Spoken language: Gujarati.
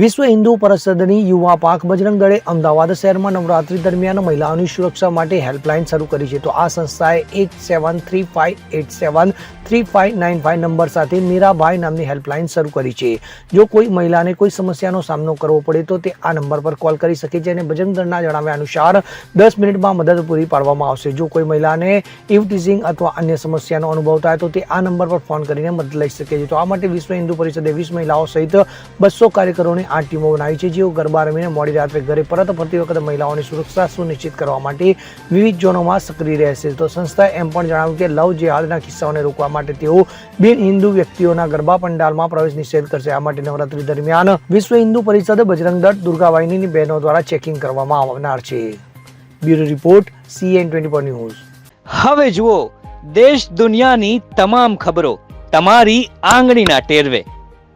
વિશ્વ હિન્દુ પરિષદની યુવા પાક બજરંગ દળે અમદાવાદ શહેરમાં નવરાત્રી દરમિયાન મહિલાઓની સુરક્ષા માટે હેલ્પલાઇન શરૂ કરી છે. તો આ સંસ્થાએ eight seven three five eight seven three five nine five number સાથે મીરાભાઈ નામની હેલ્પલાઇન શરૂ કરી છે. જો કોઈ મહિલાને કોઈ સમસ્યાનો સામનો કરવો પડે તો તે આ નંબર પર કોલ કરી શકે છે અને બજરંગ દળના જણાવ્યા અનુસાર દસ મિનિટમાં મદદ પૂરી પાડવામાં આવશે. જો કોઈ મહિલાને ઇવટીઝિંગ અથવા અન્ય સમસ્યાનો અનુભવ થાય તો તે આ નંબર પર ફોન કરીને મદદ લઈ શકે છે. તો આ માટે વિશ્વ હિન્દુ પરિષદે વીસ મહિલાઓ સહિત બસો કાર્યકરોની આ ટીમો બનાવી છે, જેઓ ગરબા રમીને મોડી રાત્રે ઘરે પરત ફરતી વખતે મહિલાઓની સુરક્ષા સુનિશ્ચિત કરવા માટે વિવિધ ઝોનોમાં સક્રિય રહેશે. તો સંસ્થાએ એમ પણ જણાવ્યું કે લવ જેહાદના કિસ્સાઓને રોકવા માટે તેઓ બિન હિન્દુ વ્યક્તિઓના ગરબા પંડાલમાં પ્રવેશ નિષેધ કરશે. આ માટે નવરાત્રી દરમિયાન વિશ્વ હિન્દુ પરિષદ, બજરંગ દળ, દુર્ગાવાહિનીની બહેનો દ્વારા ચેકિંગ કરવામાં આવનાર છે. Bureau report CN twenty news. હવે જુઓ, દેશ દુનિયાની તમામ ખબરો તમારી આંગળીના ટેરવે.